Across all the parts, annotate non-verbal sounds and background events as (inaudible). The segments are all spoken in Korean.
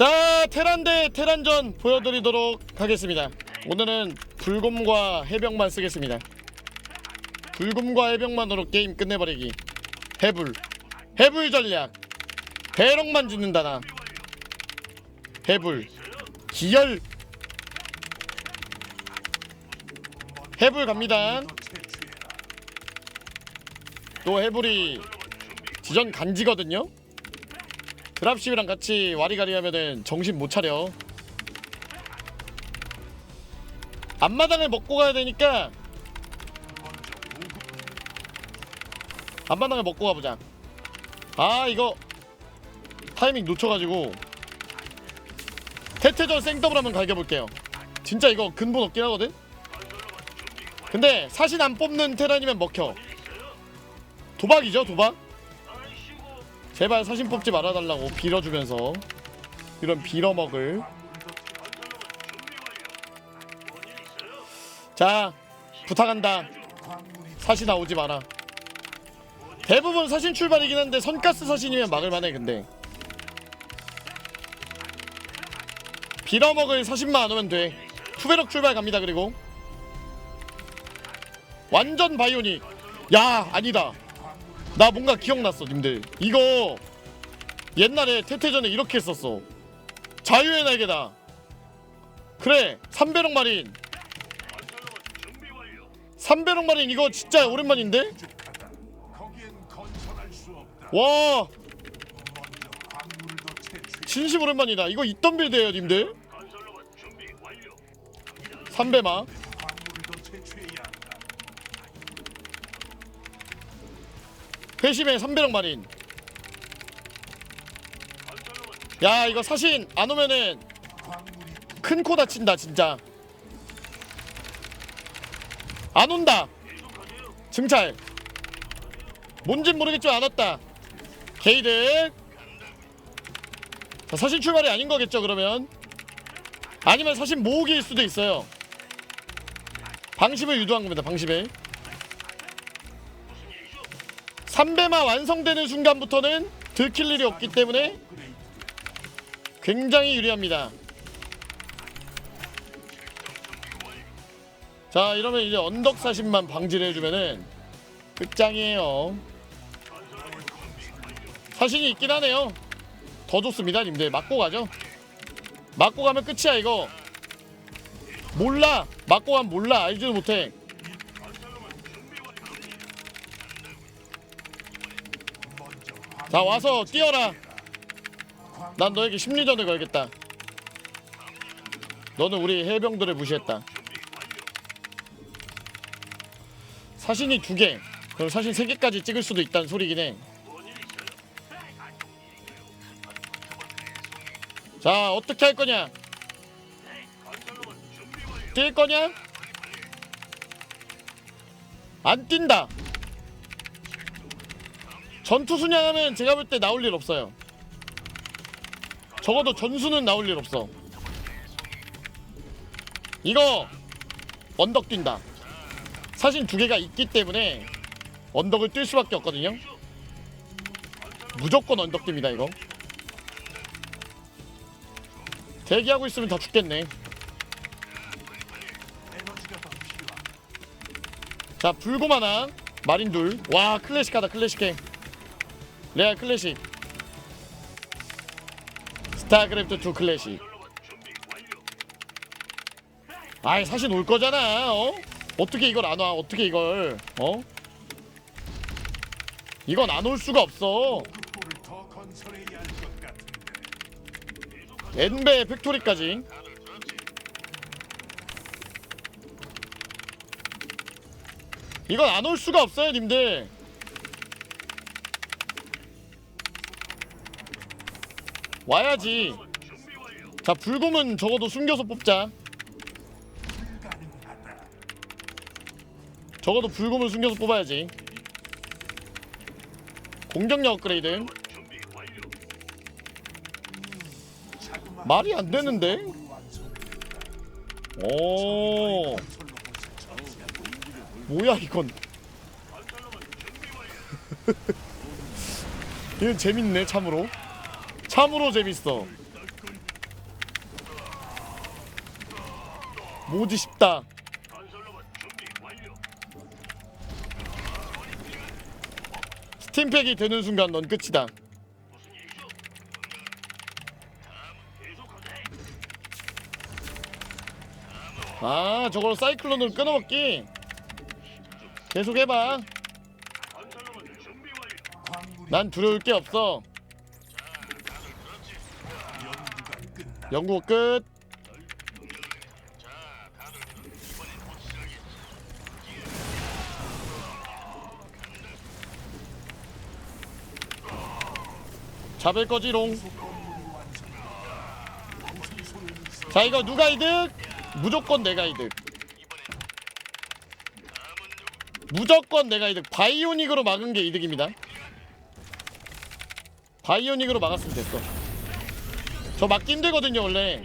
자 테란 대 테란전 보여드리도록 하겠습니다. 오늘은 불곰과 해병만 쓰겠습니다. 불곰과 해병만으로 게임 끝내버리기. 해불. 해불 전략. 배럭만 짓는다 나. 해불. 기열. 해불 갑니다. 또 해불이 지전 간지거든요 드랍십이랑 같이 와리가리 하면은 정신 못 차려. 앞마당을 먹고 가야 되니까 앞마당을 먹고 가보자. 아 이거 타이밍 놓쳐가지고 태태전 생더블 한번 갈겨볼게요. 진짜 이거 근본 없긴 하거든? 근데 사신 안 뽑는 테란이면 먹혀. 도박이죠 도박 제발 사신 뽑지 말아달라고 빌어주면서 이런 빌어먹을. 자 부탁한다. 사신 나오지 마라. 대부분 사신 출발이긴 한데 선가스 사신이면 막을만해 근데. 빌어먹을 사신만 안 오면 돼. 투베럭 출발 갑니다 그리고. 완전 바이오닉. 야 아니다 나 뭔가 기억났어 님들. 이거 옛날에 태태전에 이렇게 했었어. 자유의 날개다. 그래 삼배럭 마린. 삼배럭 마린 이거 진짜 오랜만인데. 와. 진심 오랜만이다. 이거 있던 빌드예요 님들. 삼배마 회심의 삼배럭 마린. 야 이거 사신 안 오면은 큰 코 다친다 진짜. 안 온다. 증찰. 뭔진 모르겠지만 안 왔다. 게이드 자, 사신 출발이 아닌 거겠죠 그러면? 아니면 사신 모으기일 수도 있어요. 방심을 유도한 겁니다 방심을 3배마 완성되는 순간부터는 들킬 일이 없기 때문에 굉장히 유리합니다. 자 이러면 이제 언덕 사신만 방지를 해주면은 끝장이에요. 사신이 있긴 하네요. 더 좋습니다 님들. 맞고 가죠. 맞고 가면 끝이야 이거. 몰라. 맞고 가면 몰라. 알지도 못해 자 와서 뛰어라 난 너에게 심리전을 걸겠다 너는 우리 해병들을 무시했다 사신이 두개 그럼 사신 세 개까지 찍을 수도 있다는 소리긴 해 자, 어떻게 할 거냐? 뛸 거냐? 안 뛴다. 전투 순양하면 제가 볼 때 나올 일 없어요. 적어도 전수는 나올 일 없어. 이거 언덕 뛴다. 사실 두 개가 있기 때문에 언덕을 뛸 수밖에 없거든요. 무조건 언덕 뜁니다 이거. 대기하고 있으면 다 죽겠네. 자 하나 마린 둘 와 클래식하다 클래식해 레알 클래식. 스타크래프트 2 클래식. 아이 사실 올 거잖아 어? 어떻게 이걸 안 와? 어떻게 이걸? 어? 이건 안 올 수가 없어. 엔베 팩토리까지. 이건 안 올 수가 없어요 님들 와야지. 자 불곰은 적어도 숨겨서 뽑자. 적어도 불곰을 숨겨서 뽑아야지. 공격력 업그레이드. 말이 안 되는데. 오. 뭐야 이건? (laughs) 이건 재밌네 참으로 참으로 재밌어. 모지 쉽다. 스팀팩이 되는 순간 넌 끝이다. 아 저걸 사이클론을 끊어먹기. 계속해봐. 난 두려울 게 없어. 연구 끝. 잡을 거지롱. 자 이거 누가 이득? 무조건 내가 이득. 무조건 내가 이득. 바이오닉으로 막은 게 이득입니다. 바이오닉으로 막았으면 됐어 저 막기 힘들거든요 원래.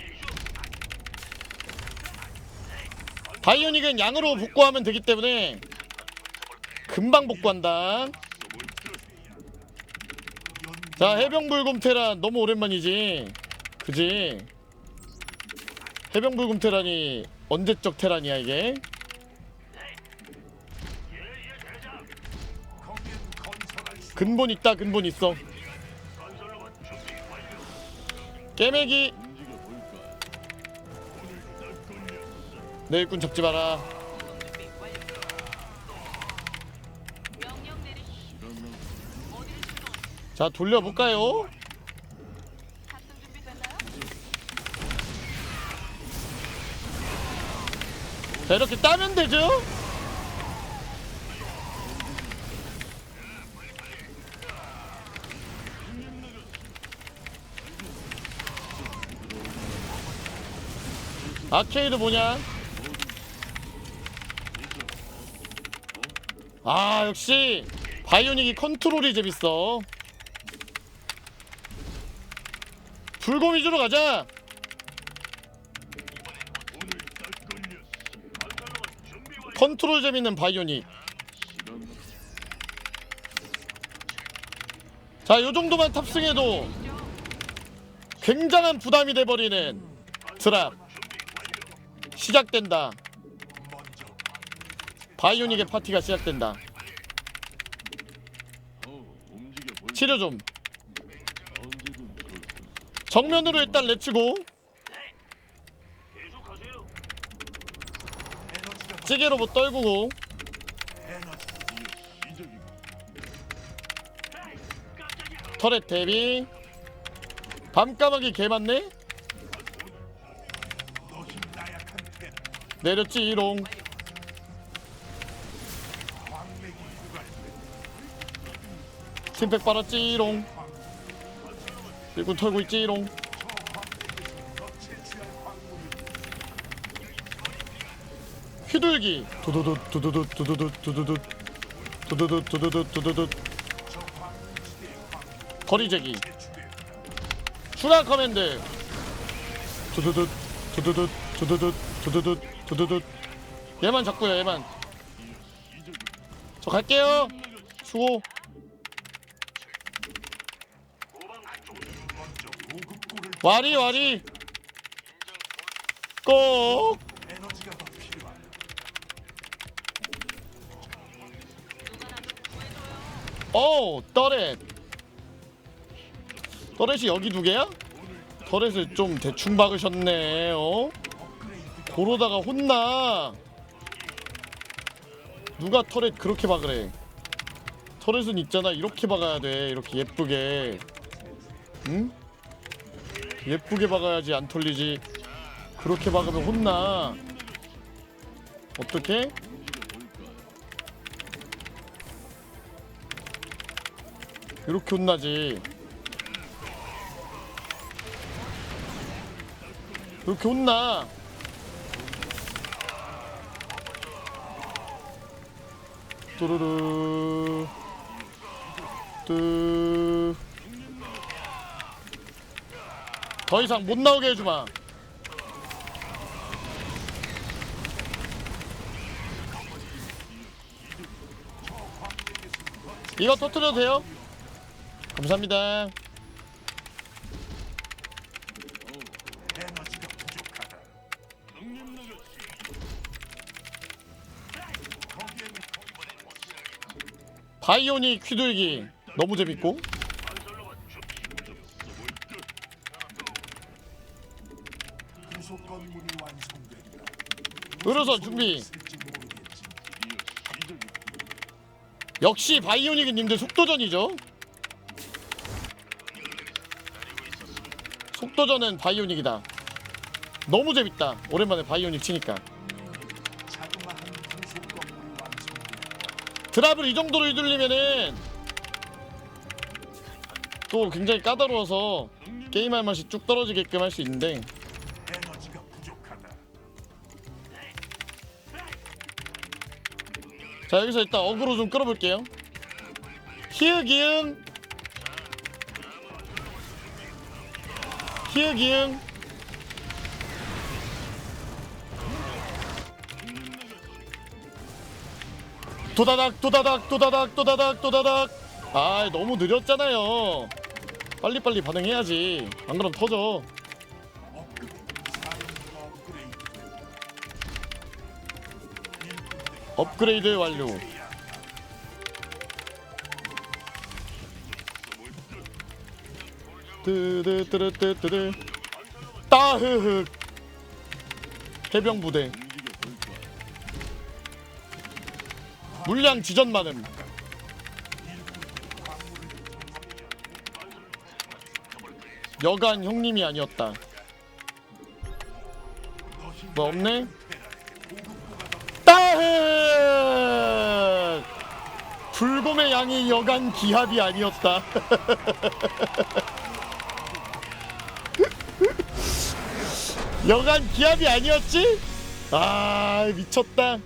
바이오닉은 양으로 복구하면 되기 때문에 금방 복구한다. 자 해병불금 테란 너무 오랜만이지. 그지? 해병불금 테란이 언제적 테란이야 이게? 근본 있다 근본 있어 깨매기 내 일꾼 잡지 마라? 자 돌려볼까요? 자 이렇게 따면 되죠? 아케이드 뭐냐? 아 역시 바이오닉이 컨트롤이 재밌어. 불곰 위주로 가자. 컨트롤 재밌는 바이오닉. 자 요정도만 탑승해도 굉장한 부담이 돼버리는 드랍 시작된다. 바이오닉의 파티가 시작된다. 치료 좀. 정면으로 일단 레츠고. 에너지가 찌개 로봇 떨구고. 터렛 대비. 밤까마귀 개 많네 광맥이 유갈 팀팩 빨았지롱. 일꾼 털고 있지롱. 너 채취할 광물이 휘둘기. 두두두 두두두 두두두 두두두 두두두 두두두 두두두. 거리제기. 추가 커맨드. 두두두 두두두 두두두 두두두 두두두 얘만 잡고요 얘만 저 갈게요 수고 와리 와리 꼭 어, 터렛. 터렛이 여기 두 개야? 터렛을 좀 대충 박으셨네. 어? 고로다가 혼나. 누가 터렛 그렇게 박으래? 터렛은 있잖아. 이렇게 박아야 돼. 이렇게 예쁘게. 응? 예쁘게 박아야지 안 털리지. 그렇게 박으면 혼나. 어떻게? 이렇게 혼나지. 이렇게 혼나. 뚜루루. 뚜. 더 이상 못 나오게 해주마. 이거 터트려도 돼요? 감사합니다. 바이오닉 휘둘기. 너무 재밌고. 의료선 준비. 역시 바이오닉은 님들 속도전이죠. 속도전은 바이오닉이다. 너무 재밌다. 오랜만에 바이오닉 치니까 드랍을 이 정도로 휘둘리면은 또 굉장히 까다로워서 게임할 맛이 쭉 떨어지게끔 할 수 있는데. 자 여기서 일단 어그로 좀 끌어볼게요. 히읗이응 히읗이응 도다닥 도다닥 도다닥 도다닥 도다닥. 아 너무 느렸잖아요. 빨리빨리 반응해야지. 안 그럼 터져. 업그레이드. 완료. 뜨드뜨르뜨뜨르 따흐흑 해병 부대 물량 지전 많음. 여간 형님이 아니었다. 뭐 없네? 따흑 불곰의 양이 여간 기합이 아니었다. (laughs) 여간 기합이 아니었지? 아 미쳤다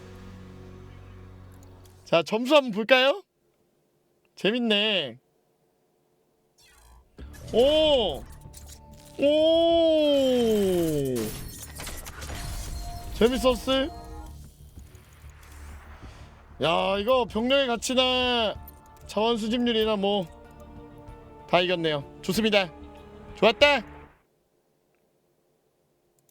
자 점수 한번 볼까요? 재밌네 오! 오! 재밌었어? 야 이거 병력의 가치나 자원 수집률이나 뭐 다 이겼네요 좋습니다 좋았다